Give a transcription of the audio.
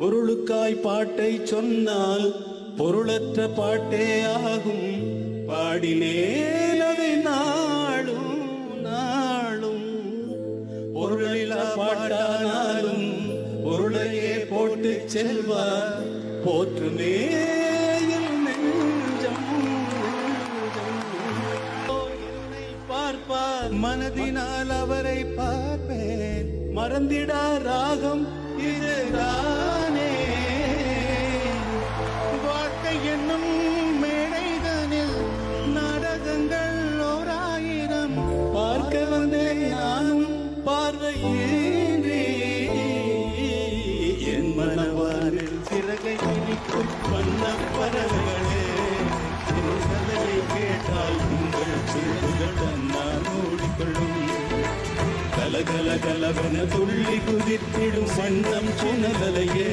பொருளுக்காய் பாட்டை சொன்னால் பொருளற்ற பாட்டே ஆகும். பாடினேன் அதை நாளும் நாளும். பொருளில்லா பாட்டானாலும் பொருளையே போட்டு செல்வார். போற்றுமே பார்ப்பார். மனதினால் அவரை பார்ப்பேன். மறந்திடா ராகம் என் மனவாரில் சிறகை பிடிக்கும் வண்ண பறவைகளே என் கேட்டால் உங்கள் சிறகுகள் நான் ஓடிக்கொள்ளும். கலகல கலவென துள்ளி குதித்திடும் வண்ணம் சுனலையே